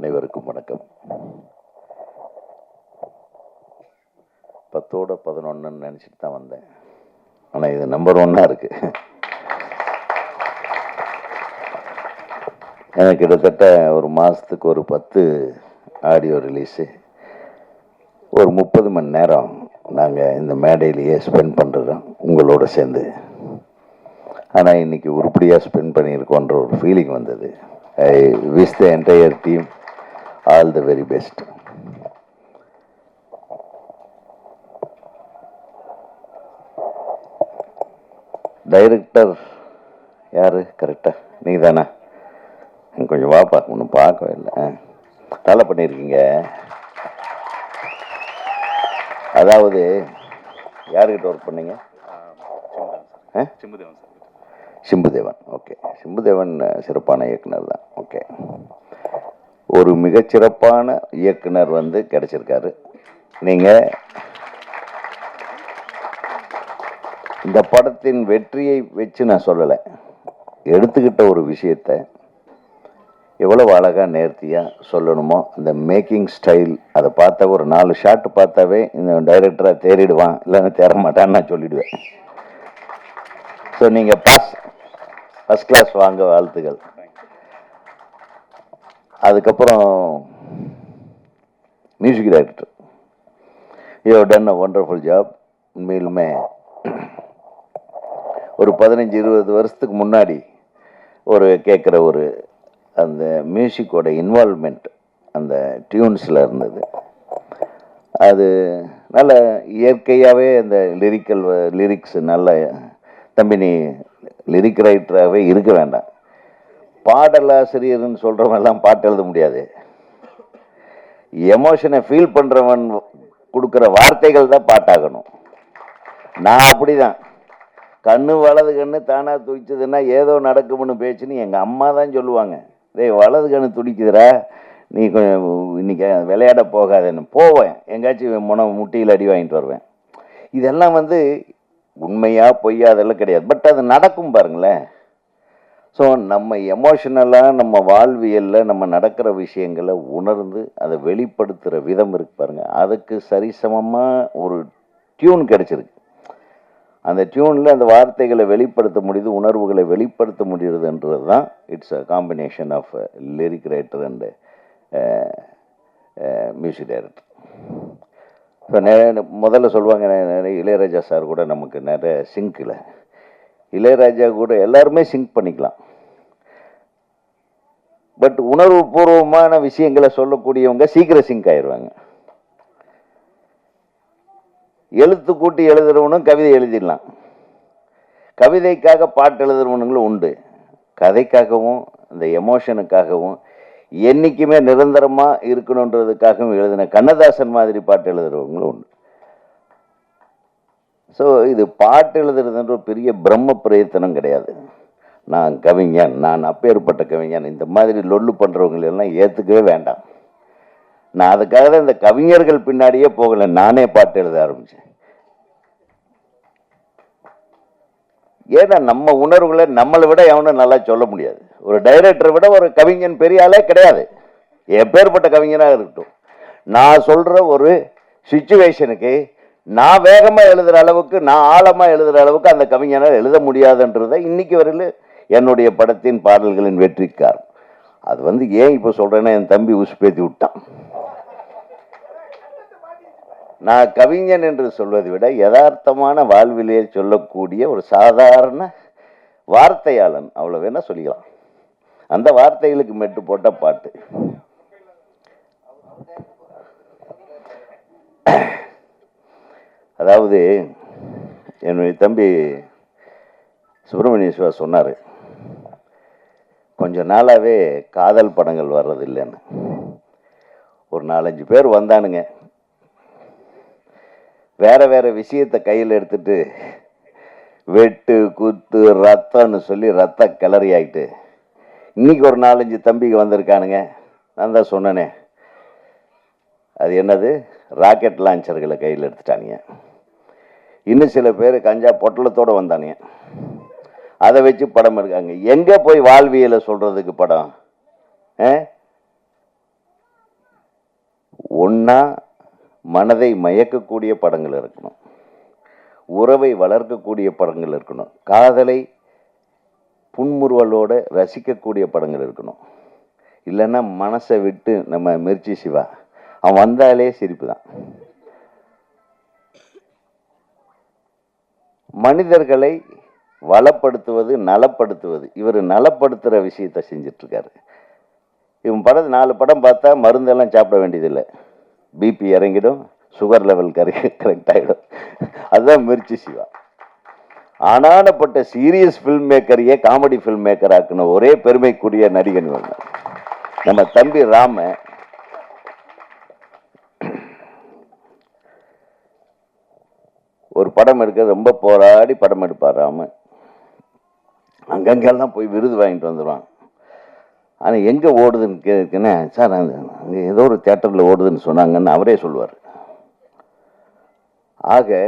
அனைவருக்கும் வணக்கம். பத்தோட பதினொன்றுன்னு நினச்சிட்டு தான் வந்தேன். ஆனால் இது நம்பர் ஒன்னாக இருக்கு. எனக்கு கிட்டத்தட்ட ஒரு மாதத்துக்கு ஒரு பத்து ஆடியோ ரிலீஸு ஒரு முப்பது மணி நேரம் நாங்கள் இந்த மேடையிலேயே ஸ்பெண்ட் பண்ணுறோம் உங்களோட சேர்ந்து. ஆனால் இன்னைக்கு உருப்படியாக ஸ்பெண்ட் பண்ணியிருக்கோன்ற ஒரு ஃபீலிங் வந்தது. I wish the entire team all the very best director யார்? கரெக்டாக நீ தானே கொஞ்சம் வாப்பா ஒன்றும் பார்க்கவே இல்லை. நல்லா பண்ணியிருக்கீங்க அதாவது யாருக்கிட்ட ஒர்க் பண்ணீங்க? Simbudevan sir Simbudevan okay Simbudevan. சிறப்பான இயக்குனர் தான். ஓகே ஒரு மிகச்சிறப்பான இயக்குனர் வந்து கிடைச்சிருக்காரு. நீங்கள் இந்த படத்தின் வெற்றியை வச்சு நான் சொல்லலை. எடுத்துக்கிட்ட ஒரு விஷயத்தை எவ்வளவு அழகாக நேர்த்தியாக சொல்லணுமோ அந்த மேக்கிங் ஸ்டைல் அதை பார்த்தா ஒரு நாலு ஷாட் பார்த்தாவே இந்த டைரக்டராக தேறிடுவான் இல்லைன்னா தேரமாட்டான்னு நான் சொல்லிடுவேன். ஸோ நீங்கள் பாஸ் ஃபஸ்ட் கிளாஸ் வாங்க வாழ்த்துகள் அதுக்கப்புறம் music director you done a wonderful job உண்மையிலுமே ஒரு பதினஞ்சு இருபது வருஷத்துக்கு முன்னாடி ஒரு கேட்குற ஒரு அந்த மியூசிக்கோட இன்வால்மெண்ட் அந்த டியூன்ஸில் இருந்தது. அது நல்ல இயற்கையாகவே அந்த லிரிக்கல் லிரிக்ஸ் நல்ல தம்பி நீ லிரிக் ரைட்டராகவே இருக்க வேண்டாம். பாடலாசிரியர்னு சொல்கிறவன் பாட்டு எழுத முடியாது. எமோஷனை ஃபீல் பண்ணுறவன் கொடுக்குற வார்த்தைகள் தான் பாட்டாகணும். நான் அப்படிதான். கண்ணு வலது கண்ணு தானாக துடிச்சதுன்னா ஏதோ நடக்கும்னு பேச்சுன்னு எங்கள் அம்மா தான் சொல்லுவாங்க. டேய் வலது கண்ணு துடிக்குதுரா நீ கொஞ்சம் இன்றைக்கி விளையாட போகாதேன்னு. போவேன். எங்காச்சும் முன முட்டியில் அடி வாங்கிட்டு வருவேன். இதெல்லாம் வந்து உண்மையாக பொய்யா அதெல்லாம் கிடையாது. பட் அது நடக்கும் பாருங்களேன். ஸோ நம்ம எமோஷனலாக நம்ம வாழ்வியலில் நம்ம நடக்கிற விஷயங்களை உணர்ந்து அதை வெளிப்படுத்துகிற விதம் இருக்கு பாருங்கள் அதுக்கு சரிசமமாக ஒரு டியூன் கிடச்சிருக்கு. அந்த டியூனில் அந்த வார்த்தைகளை வெளிப்படுத்த முடியுது உணர்வுகளை வெளிப்படுத்த முடியுதுன்றது தான் it's a combination of lyric writer and music director இப்போ நிறைய முதல்ல சொல்லுவாங்க நிறைய இளையராஜா சார் கூட நமக்கு நிறைய சிங்கில் இளையராஜா கூட எல்லாருமே சிங்க் பண்ணிக்கலாம். பட் உணர்வுபூர்வமான விஷயங்களை சொல்லக்கூடியவங்க சீக்கிரம் சிங்க் ஆயிடுவாங்க எழுத்து கூட்டி எழுதுறவனும் கவிதை எழுதிடலாம். கவிதைக்காக பாட்டு எழுதுறவனுங்களும் உண்டு. கதைக்காகவும் இந்த எமோஷனுக்காகவும் என்றைக்குமே நிரந்தரமாக இருக்கணுன்றதுக்காகவும் எழுதின கண்ணதாசன் மாதிரி பாட்டு எழுதுறவங்களும் உண்டு. ஸோ இது பாட்டு எழுதுறதுன்ற ஒரு பெரிய பிரம்ம பிரயத்தனம் கிடையாது. நான் கவிஞன் நான் அப்பேற்பட்ட கவிஞன். இந்த மாதிரி லொல்லு பண்ணுறவங்களெல்லாம் ஏற்றுக்கவே வேண்டாம். நான் அதுக்காக தான் இந்த கவிஞர்கள் பின்னாடியே போகலை நானே பாட்டு எழுத ஆரம்பித்தேன் ஏன்னா நம்ம உணர்வுகளை நம்மளை விட எவனும் நல்லா சொல்ல முடியாது. ஒரு டைரக்டரை விட ஒரு கவிஞன் பெரிய ஆளே கிடையாது. எப்பேற்பட்ட கவிஞனாக இருக்கட்டும். நான் சொல்கிற ஒரு சுச்சுவேஷனுக்கு நான் வேகமாக எழுதுகிற அளவுக்கு நான் ஆழமாக எழுதுகிற அளவுக்கு அந்த கவிஞனால் எழுத முடியாதுன்றதை இன்னைக்கு வரையில் என்னுடைய படத்தின் பாடல்களின் வெற்றிக்கார் அது வந்து ஏன் இப்போ சொல்கிறேன்னா என் தம்பி உசுப்பேத்தி விட்டான். நான் கவிஞன் என்று சொல்வதை விட யதார்த்தமான வாழ்விலே சொல்லக்கூடிய ஒரு சாதாரண வார்த்தையாளன் அவ்வளோ வேணால் சொல்லிக்கலாம். அந்த வார்த்தைகளுக்கு மெட்டு போட்ட பாட்டு. அதாவது என்னுடைய தம்பி சுப்பிரமணிய சிவா சொன்னார் கொஞ்ச நாளாகவே காதல் படங்கள் வர்றதில்லைன்னு ஒரு நாலஞ்சு பேர் வந்தானுங்க. வேற வேற விஷயத்தை கையில் எடுத்துட்டு வெட்டு குத்து ரத்தம்னு சொல்லி ரத்த கிளறி ஆகிட்டு இன்னைக்கு ஒரு நாலஞ்சு தம்பிக்கு வந்திருக்கானுங்க. நான் தான் சொன்னனே. அது என்னது? ராக்கெட் லான்ச்சர்களை கையில் எடுத்துட்டானுங்க. இன்னும் சில பேர் கஞ்சா பொட்டலத்தோடு வந்தானுங்க. அதை வச்சு படம் இருக்காங்க எங்கே போய் வாழ்வியலை சொல்கிறதுக்கு படம்? ஆ? ஒன்றா மனதை மயக்கக்கூடிய படங்கள் இருக்கணும். உறவை வளர்க்கக்கூடிய படங்கள் இருக்கணும். காதலை புன்முறுவலோட ரசிக்கக்கூடிய படங்கள் இருக்கணும். இல்லைன்னா மனசை விட்டு நம்ம மிர்ச்சி சிவா. அவன் வந்தாலே சிரிப்பு தான். மனிதர்களை வளப்படுத்துவது நலப்படுத்துவது. இவர் நலப்படுத்துகிற விஷயத்தை செஞ்சிட்ருக்காரு. இவன் படம் நாலு படம் பார்த்தா மருந்தெல்லாம் சாப்பிட வேண்டியதில்லை. பிபி இறங்கிடும் சுகர் லெவல் கரெ கரெக்ட் ஆகிடும் அதுதான் மிர்ச்சி சிவா. ஆனானப்பட்ட சீரியஸ் ஃபில்ம் மேக்கரையே காமெடி ஃபில்ம் மேக்கர் ஆக்கின ஒரே பெருமைக்குரிய நடிகன் இவன். தான். நம்ம தம்பி ராம ஒரு படம் எடுக்க ரொம்ப போராடி படம் எடுப்பார் ராம அங்கங்கெல்லாம் போய் விருது வாங்கிட்டு வந்துடுவான் ஆனால் எங்கே ஓடுதுன்னு கேட்குன்னு சார் அந்த அங்கே ஏதோ ஒரு தேட்டரில் ஓடுதுன்னு சொன்னாங்கன்னு அவரே சொல்லுவார். ஆக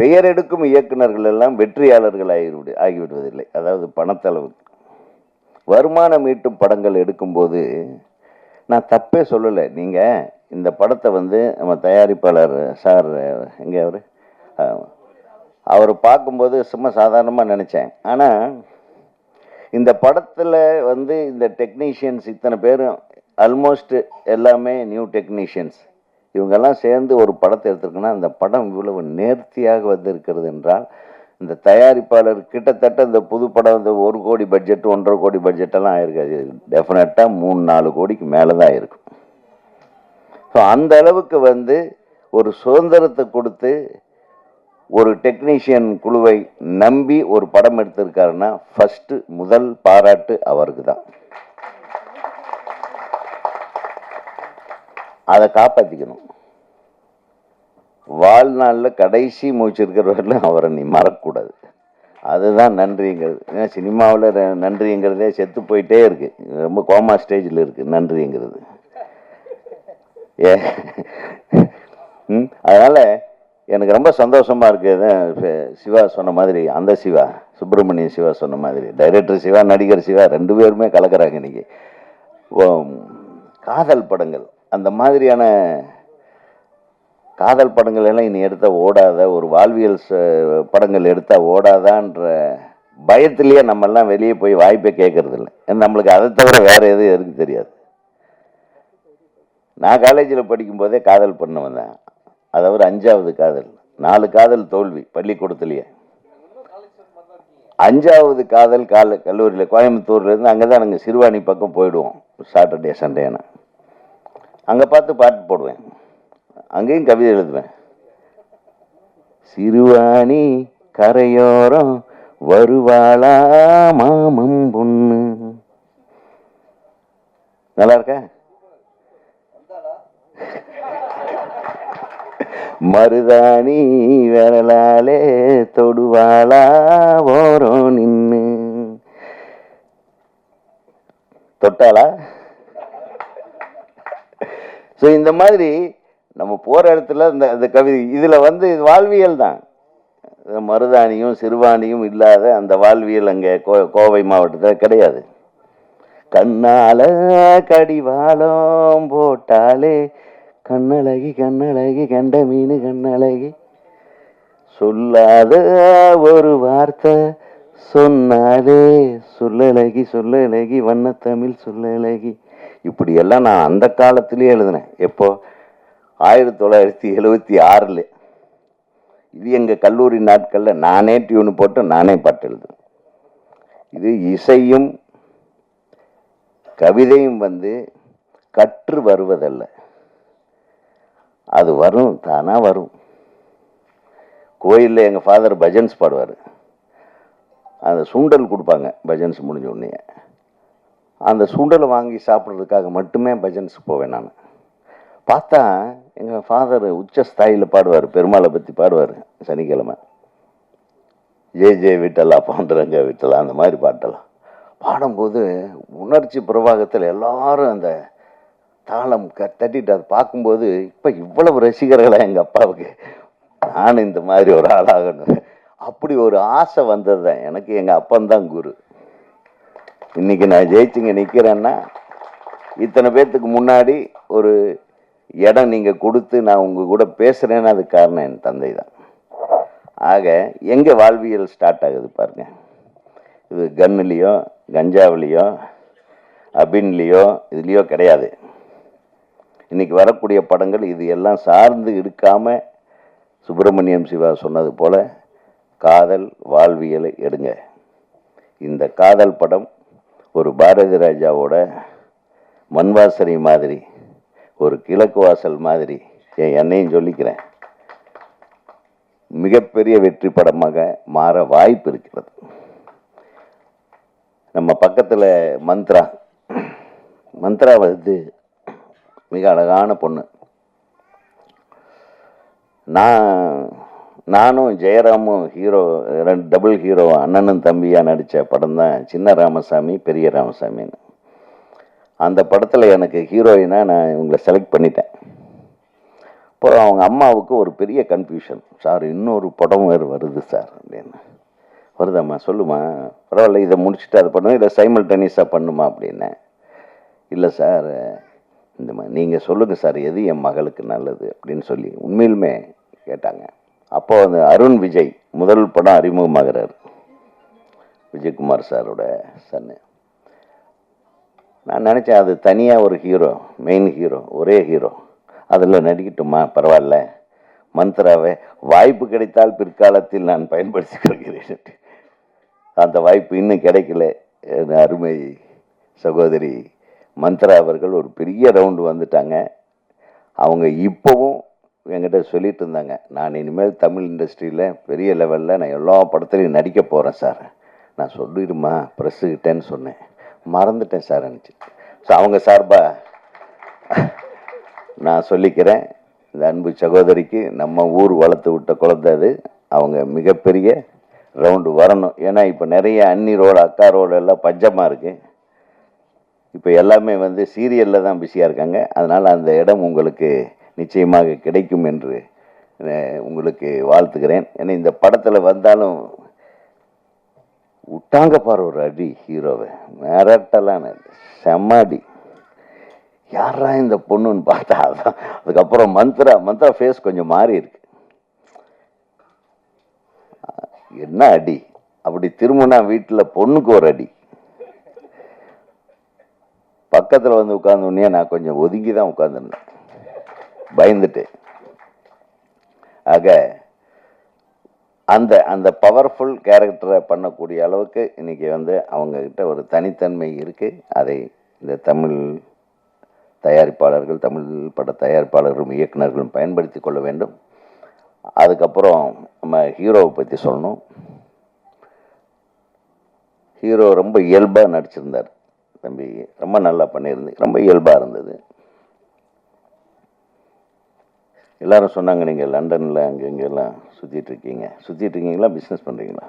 பெயர் எடுக்கும் இயக்குனர்கள் எல்லாம் வெற்றியாளர்கள் ஆகிவிடு ஆகிவிடுவதில்லை. அதாவது பணத்தளவுக்கு. வருமானம் ஈட்டும் படங்கள் எடுக்கும்போது நான் தப்பே சொல்லலை. நீங்கள் இந்த படத்தை வந்து நம்ம தயாரிப்பாளர் சார் எங்கே அவர்? அவர் பார்க்கும்போது சும்மா சாதாரணமாக நினச்சேன். ஆனால் இந்த படத்தில் வந்து இந்த டெக்னீஷியன்ஸ் இத்தனை பேரும் ஆல்மோஸ்ட் எல்லாமே நியூ டெக்னீஷியன்ஸ் இவங்கெல்லாம் சேர்ந்து ஒரு படத்தை எடுத்திருக்குன்னா அந்த படம் இவ்வளவு நேர்த்தியாக வந்திருக்கிறது என்றால் இந்த தயாரிப்பாளர் கிட்டத்தட்ட இந்த புது படம் இந்த ஒரு கோடி பட்ஜெட் ஒன்றரை கோடி பட்ஜெட்டெல்லாம் ஆயிருக்காது. டெஃபினட்டாக மூணு நாலு கோடிக்கு மேலே தான் இருக்கும். ஸோ அந்த அளவுக்கு வந்து ஒரு சுதந்திரத்தை கொடுத்து ஒரு டெக்னீஷியன் குழுவை நம்பி ஒரு படம் எடுத்திருக்காருன்னா ஃபஸ்ட்டு முதல் பாராட்டு அவருக்கு தான். அதை காப்பாற்றிக்கணும் வாழ்நாளில் கடைசி மூச்சு அவரை நீ மறக்கக்கூடாது. அதுதான் நன்றிங்கிறது. ஏன்னா சினிமாவில் நன்றிங்கிறதே செத்து போயிட்டே இருக்குது ரொம்ப கோமா ஸ்டேஜில் இருக்குது நன்றிங்கிறது. ஏ ம், அதனால் எனக்கு ரொம்ப சந்தோஷமாக இருக்குது சிவா சொன்ன மாதிரி அந்த சிவா சுப்பிரமணிய சிவா சொன்ன மாதிரி டைரக்டர் சிவா நடிகர் சிவா ரெண்டு பேருமே கலக்கிறாங்க இன்னைக்கு. ஓ, காதல் படங்கள். அந்த மாதிரியான காதல் படங்கள் எல்லாம் இனி எடுத்தால் ஓடாத ஒரு வாழ்வியல் ச- படங்கள் எடுத்தால் ஓடாதான்ற பயத்திலேயே நம்மெல்லாம் வெளியே போய் வாய்ப்பே கேட்கறதில்ல ஏன்னா நம்மளுக்கு அதை தவிர வேறு எதுவும் எதுக்கு தெரியாது. நான் காலேஜில் படிக்கும்போதே காதல் பண்ண வந்தேன் அதாவது அஞ்சாவது காதல். நாலு காதல் தோல்வி பள்ளிக்கூடத்துலேயே. அஞ்சாவது காதல் கால கல்லூரியில் கோயம்புத்தூர்லேருந்து அங்கே தான் நாங்கள் சிறுவாணி பக்கம் போயிடுவோம் சாட்டர்டே சண்டேன்னு அங்கே பார்த்து பாட்டு போடுவேன். அங்கேயும் கவிதை எழுதுவேன். சிறுவாணி கரையோரம் வருவாளா மாமம் பொண்ணு. நல்லா இருக்கா? மருதாணி விரலாலே தொடுவாளா ஓரம் நின்னு? தொட்டாளா? ஸோ இந்த மாதிரி நம்ம போற இடத்துல இந்த இந்த கவிதை இதில் வந்து இது வாழ்வியல் தான். மருதாணியும் சிறுவாணியும் இல்லாத அந்த வாழ்வியல் அங்கே கோ கோவை மாவட்டத்தில் கிடையாது. கண்ணால கடிவாளம் போட்டாலே கண்ணழகி கண்ணழகி கண்ட மீன் கண்ணழகி. சொல்லாத ஒரு வார்த்தை சொன்னாலே சொல்லழகி சொல்லழகி வண்ணத்தமிழ் சொல்லழகி. இப்படியெல்லாம் நான் அந்த காலத்திலேயே எழுதினேன். எப்போ? ஆயிரத்தி தொள்ளாயிரத்தி எழுபத்தி ஆறில். இது எங்கள் கல்லூரி நாட்களில் நானே டியூன் போட்டு நானே பாட்டு எழுதுனேன் இது இசையும் கவிதையும் வந்து கற்று வருவதல்ல. அது வரும் தானாக வரும். கோயிலில் எங்கள் ஃபாதர் பஜன்ஸ் பாடுவார். அந்த சுண்டல் கொடுப்பாங்க பஜன்ஸ் முடிஞ்ச உடனே. அந்த சுண்டலை வாங்கி சாப்பிட்றதுக்காக மட்டுமே பஜன்ஸ் போவேன் நான். பார்த்தா எங்கள் ஃபாதர் உச்ச ஸ்தாயில் பாடுவார் பெருமாளை பற்றி பாடுவார் சனிக்கிழமை. ஜே ஜே விட்டலா பாண்டுரங்க விட்டலா அந்த மாதிரி பாட்டலாம் பாடும்போது உணர்ச்சி பிரவாகத்தில் எல்லாரும் அந்த தாளம் க தட்டிட்டு அதை பார்க்கும்போது இப்போ இவ்வளவு ரசிகர்களா எங்கள் அப்பாவுக்கு? நான் இந்த மாதிரி ஒரு ஆளாகணும். அப்படி ஒரு ஆசை வந்தது தான் எனக்கு எங்கள் அப்பந்தான் குரு. இன்னைக்கு நான் ஜெயிச்சுங்க நிற்கிறேன்னா இத்தனை பேர்த்துக்கு முன்னாடி ஒரு இடம் நீங்கள் கொடுத்து நான் உங்கள் கூட பேசுகிறேன்னு அது காரணம் என் தந்தை தான் ஆக எங்கே வாழ்வியல் ஸ்டார்ட் ஆகுது பாருங்க. இது கன்னுலேயோ கஞ்சாவிலேயோ அபின்லேயோ இதுலேயோ கிடையாது. இன்றைக்கி வரக்கூடிய படங்கள் இது எல்லாம் சார்ந்து இருக்காமல் சுப்பிரமணியம் சிவா சொன்னது போல் காதல் வாழ்வியலை எடுங்க. இந்த காதல் படம் ஒரு பாரதி ராஜாவோட மண்வாசனை மாதிரி ஒரு கிழக்கு வாசல் மாதிரி என் என்னையும் சொல்லிக்கிறேன். மிகப்பெரிய வெற்றி படமாக மாற வாய்ப்பு இருக்கிறது. நம்ம பக்கத்தில் மந்த்ரா. மந்த்ரா வந்து மிக அழகான பொண்ணு. நான் நானும் ஜெயராமும் ஹீரோ ரெண்டு டபுள் ஹீரோ அண்ணனும் தம்பியாக நடித்த படம் தான் சின்ன ராமசாமி பெரிய ராமசாமின்னு. அந்த படத்தில் எனக்கு ஹீரோயினாக நான் இவங்களை செலக்ட் பண்ணிட்டேன். அப்புறம் அவங்க அம்மாவுக்கு ஒரு பெரிய கன்ஃபியூஷன் சார் இன்னொரு படம் வேறு வருது சார் அப்படின்னு. வருதாம்மா சொல்லுமா. பரவாயில்ல இதை முடிச்சுட்டு அதை பண்ணுவோம் இல்லை சைமல் டென்னிஸாக பண்ணுமா? அப்படின்னேன் இல்லை சார் இந்த மாதிரி நீங்கள் சொல்லுங்கள் சார் எது என் மகளுக்கு நல்லது அப்படின்னு சொல்லி. உண்மையிலுமே கேட்டாங்க. அப்போ அந்த அருண் விஜய் முதல் படம் அறிமுகமாகிறார். விஜயகுமார் சாரோட சன்னு. நான் நினச்சேன் அது தனியாக ஒரு ஹீரோ மெயின் ஹீரோ ஒரே ஹீரோ. அதில் நடிக்கட்டுமா? பரவாயில்ல. மந்த்ராவை வாய்ப்பு கிடைத்தால் பிற்காலத்தில் நான் பயன்படுத்திக் கொள்கிறேன். அந்த வாய்ப்பு இன்னும் கிடைக்கல. என் அருமை சகோதரி மந்த்ரா அவர்கள் ஒரு பெரிய ரவுண்டு வந்துட்டாங்க. அவங்க இப்போவும் என்கிட்ட சொல்லிட்டு இருந்தாங்க. நான் இனிமேல் தமிழ் இண்டஸ்ட்ரியில் பெரிய லெவலில் நான் எல்லா படத்துலையும் நடிக்க போகிறேன் சார் நான் சொல்லிடுமா? ப்ரெஸ்ஸுக்கிட்டேன்னு சொன்னேன். மறந்துட்டேன் சார் அனுச்சு ஸோ அவங்க சார்பாக நான் சொல்லிக்கிறேன். இந்த அன்பு சகோதரிக்கு நம்ம ஊர் வளர்த்து விட்ட குழந்தை அது. அவங்க மிகப்பெரிய ரவுண்டு வரணும். ஏன்னா இப்போ நிறைய அன்னி ரோடு அக்கா ரோடு எல்லாம் பஞ்சமாக இருக்குது இப்போ எல்லாமே வந்து சீரியலில் தான் பிஸியாக இருக்காங்க. அதனால் அந்த இடம் உங்களுக்கு நிச்சயமாக கிடைக்கும் என்று உங்களுக்கு வாழ்த்துக்கிறேன் ஏன்னா இந்த படத்தில் வந்தாலும் விட்டாங்க பாரு ஒரு அடி ஹீரோவை மிரட்டலான செம்மாடி. செம்ம அடி யாரா இந்த பொண்ணுன்னு பார்த்தா அதான். அதுக்கப்புறம் மந்த்ரா மந்த்ரா ஃபேஸ் கொஞ்சம் மாறி இருக்கு. என்ன அடி? அப்படி திரும்பினா வீட்டில் பொண்ணுக்கு ஒரு அடி. பக்கத்தில் வந்து உட்கார்ந்த உடனே நான் கொஞ்சம் ஒதுங்கி தான் உட்காந்துருந்தேன் பயந்துட்டு ஆக அந்த அந்த பவர்ஃபுல் கேரக்டரை பண்ணக்கூடிய அளவுக்கு இன்னைக்கு வந்து அவங்கக்கிட்ட ஒரு தனித்தன்மை இருக்குது அதை இந்த தமிழ் தயாரிப்பாளர்கள் தமிழ் பட தயாரிப்பாளர்களும் இயக்குனர்களும் பயன்படுத்தி கொள்ள வேண்டும். அதுக்கப்புறம் நம்ம ஹீரோவை பற்றி சொல்லணும். ஹீரோ ரொம்ப இயல்பாக நடிச்சிருந்தார். தம்பி ரொம்ப நல்லா பண்ணியிருந்து ரொம்ப இயல்பாக இருந்தது. எல்லாரும் சொன்னாங்க நீங்கள் லண்டனில் அங்கே இங்கெல்லாம் சுற்றிட்டு இருக்கீங்க. சுற்றிட்டு இருக்கீங்களா பிஸ்னஸ் பண்ணுறீங்களா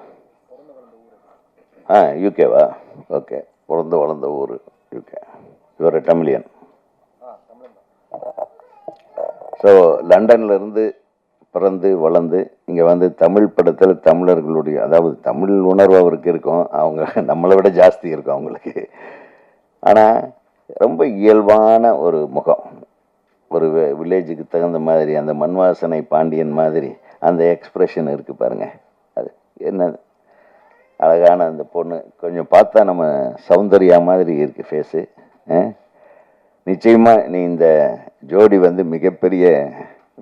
ஆ யூகேவா ஓகே பிறந்து வளர்ந்த ஊர் யூகே யுவர் டமிலியன் ஸோ லண்டன்லேருந்து பிறந்து வளர்ந்து இங்கே வந்து தமிழ் படத்தில் தமிழர்களுடைய அதாவது தமிழ் உணர்வு அவருக்கு இருக்கும். அவங்க நம்மளை விட ஜாஸ்தி இருக்கும் அவங்களுக்கு. ஆனால் ரொம்ப இயல்பான ஒரு முகம். ஒரு வில்லேஜுக்கு தகுந்த மாதிரி அந்த மண் வாசனை பாண்டியன் மாதிரி அந்த எக்ஸ்ப்ரெஷன் இருக்குது பாருங்கள் அது என்ன அழகான அந்த பொண்ணு. கொஞ்சம் பார்த்தா நம்ம சௌந்தர்யா மாதிரி இருக்குது ஃபேஸு நிச்சயமாக நீ இந்த ஜோடி வந்து மிகப்பெரிய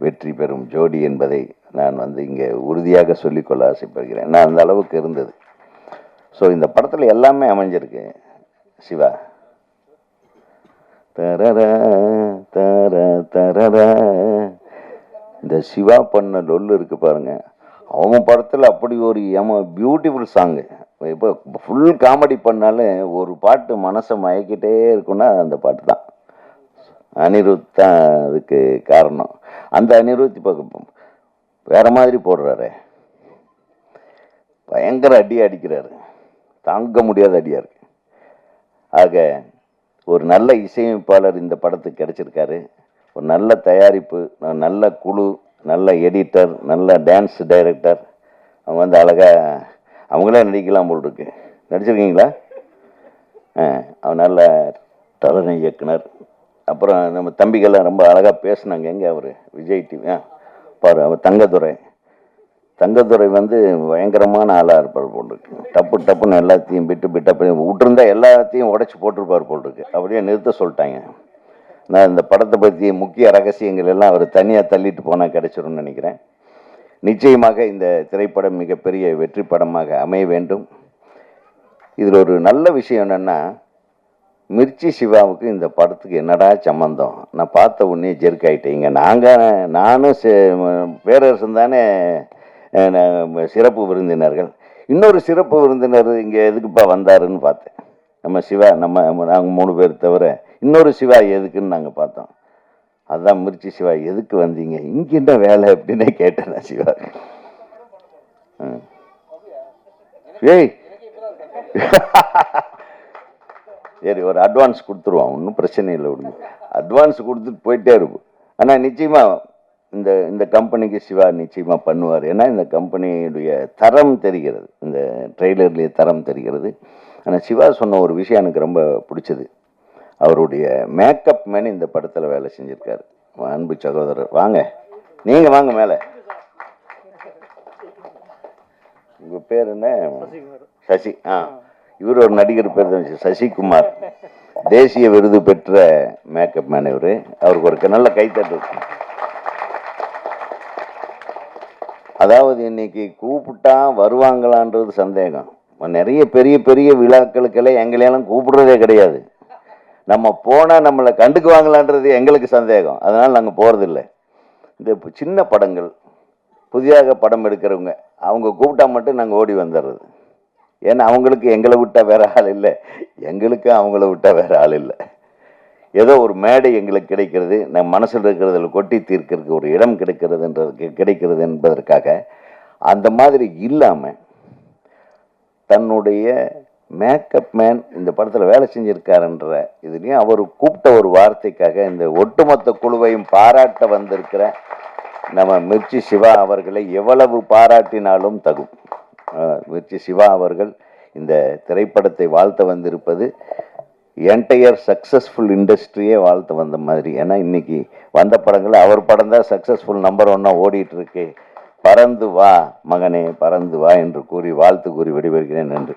வெற்றி பெறும் ஜோடி என்பதை நான் வந்து இங்கே உறுதியாக சொல்லிக்கொள்ள ஆசைப்படுகிறேன். நான் அந்த அளவுக்கு இருந்தது. ஸோ இந்த படத்தில் எல்லாமே அமைஞ்சிருக்கு சிவா. தரரா தர தரரா. இந்த சிவா பண்ண டொல்லு இருக்கு பாருங்க. அவங்க படத்தில் அப்படி ஒரு எம பியூட்டிஃபுல் சாங்கு இப்போ ஃபுல் காமெடி பண்ணாலும் ஒரு பாட்டு மனசை மயக்கிட்டே இருக்குன்னா அந்த பாட்டு தான். அனிருத் தான் அதுக்கு காரணம். அந்த அனிருத் இப்போ வேற மாதிரி போடுறாரு. பயங்கர அடி அடிக்கிறாரு. தாங்க முடியாத அடியாக இருக்கு. ஆக ஒரு நல்ல இசையமைப்பாளர் இந்த படத்துக்கு கிடைச்சிருக்காரு. ஒரு நல்ல தயாரிப்பு நல்ல குழு நல்ல எடிட்டர் நல்ல டான்ஸ் டைரக்டர் அவங்க வந்து அழகாக அவங்களே நடிக்கலாம் போல் இருக்கு. நடிச்சிருக்கீங்களா? ஆ அவன் நல்ல தலைமை இயக்குனர். அப்புறம் நம்ம தம்பிகள்லாம் ரொம்ப அழகாக பேசினாங்க. எங்கே அவர்? விஜய் டிவி ஆ? பாரு அவர் தங்கதுரை. தங்கத்துறை வந்து பயங்கரமான ஆளாக இருப்பார் போல் இருக்கு டப்பு டப்புன்னு எல்லாத்தையும் பிட்டு பிட்டு அப்படி விட்டுருந்தா எல்லாத்தையும் உடச்சி போட்டிருப்பார் போல் இருக்கு அப்படியே நிறுத்த சொல்லிட்டாங்க. நான் இந்த படத்தை பற்றி முக்கிய ரகசியங்கள் எல்லாம் அவர் தனியாக தள்ளிட்டு போனால் கிடைச்சிரும்னு நினைக்கிறேன். நிச்சயமாக இந்த திரைப்படம் மிகப்பெரிய வெற்றி படமாக அமைய வேண்டும். இதில் ஒரு நல்ல விஷயம் என்னென்னா மிர்ச்சி சிவாவுக்கு இந்த படத்துக்கு என்னடா சம்மந்தம் நான் பார்த்த உடனே ஜெர்க் ஆகிட்டீங்க நாங்கள் நானும் சே பேரரசன் தானே சிறப்பு விருந்தினர்கள். இன்னொரு சிறப்பு விருந்தினர் இங்கே எதுக்குப்பா வந்தாருன்னு பார்த்தேன். நம்ம சிவா நம்ம நாங்கள் மூணு பேர் தவிர இன்னொரு சிவா எதுக்குன்னு நாங்கள் பார்த்தோம். அதுதான் முறிச்சி சிவா எதுக்கு வந்தீங்க? இங்கே என்ன வேலை அப்படின்னே கேட்டேன் நான் சிவா. ஏய். சரி ஒரு அட்வான்ஸ் கொடுத்துருவோம். ஒன்றும் பிரச்சனை இல்லை. விடுங்க அட்வான்ஸ் கொடுத்துட்டு போயிட்டே இருக்கும். ஆனால் நிச்சயமாக இந்த இந்த கம்பெனிக்கு சிவா நிச்சயமாக பண்ணுவார். ஏன்னா இந்த கம்பெனியுடைய தரம் தெரிகிறது. இந்த ட்ரெய்லர்லேயே தரம் தெரிகிறது. ஆனால் சிவா சொன்ன ஒரு விஷயம் எனக்கு ரொம்ப பிடிச்சது. அவருடைய மேக்கப் மேன் இந்த படத்தில் வேலை செஞ்சுருக்காரு. அன்பு சகோதரர். வாங்க. நீங்கள் வாங்க மேலே. உங்கள் பேர் என்ன? சசி. ஆ. இவர் ஒரு நடிகர் பேர் தான் சசிகுமார். தேசிய விருது பெற்ற மேக்கப் மேன் இவர். அவருக்கு ஒரு நல்ல கைத்தட்டு இருக்கு. அதாவது இன்னைக்கு கூப்பிட்டா வருவாங்களான்றது சந்தேகம். நிறைய பெரிய பெரிய விழாக்களுக்கெல்லாம் எங்களையெல்லாம் கூப்பிடுறதே கிடையாது. நம்ம போனால் நம்மளை கண்டுக்குவாங்களான்றது எங்களுக்கு சந்தேகம். அதனால் நாங்கள் போகிறதில்ல இந்த சின்ன படங்கள் புதிதாக படம் எடுக்கிறவங்க அவங்க கூப்பிட்டா மட்டும் நாங்கள் ஓடி வந்துடுறது ஏன்னா அவங்களுக்கு எங்களை விட்டால் வேறு ஆள் இல்லை. எங்களுக்கு அவங்கள விட்டால் வேறு ஆள் இல்லை. ஏதோ ஒரு மேடை எங்களுக்கு கிடைக்கிறது நம் மனசில் இருக்கிறதில் கொட்டி தீர்க்கிறதுக்கு ஒரு இடம் கிடைக்கிறதுன்றது கிடைக்கிறது என்பதற்காக அந்த மாதிரி இல்லாமல் தன்னுடைய மேக்கப் மேன் இந்த படத்தில் வேலை செஞ்சுருக்காருன்ற இதுலேயும் அவர் கூப்பிட்ட ஒரு வார்த்தைக்காக இந்த ஒட்டுமொத்த குழுவையும் பாராட்ட வந்திருக்கிற நம்ம மிர்ச்சி சிவா அவர்களை எவ்வளவு பாராட்டினாலும் தகும். மிர்ச்சி சிவா அவர்கள் இந்த திரைப்படத்தை வாழ்த்த வந்திருப்பது என்டையர் சக்ஸஸ்ஃபுல் இண்டஸ்ட்ரியே வாழ்த்து வந்த மாதிரி. ஏன்னா இன்னைக்கு வந்த படங்கள் அவர் படம் தான் சக்ஸஸ்ஃபுல் நம்பர் ஒன்னாக ஓடிட்டுருக்கு. பறந்து வா மகனே பறந்து வா என்று கூறி வாழ்த்து கூறி விடைபெறுகிறேன். நன்றி.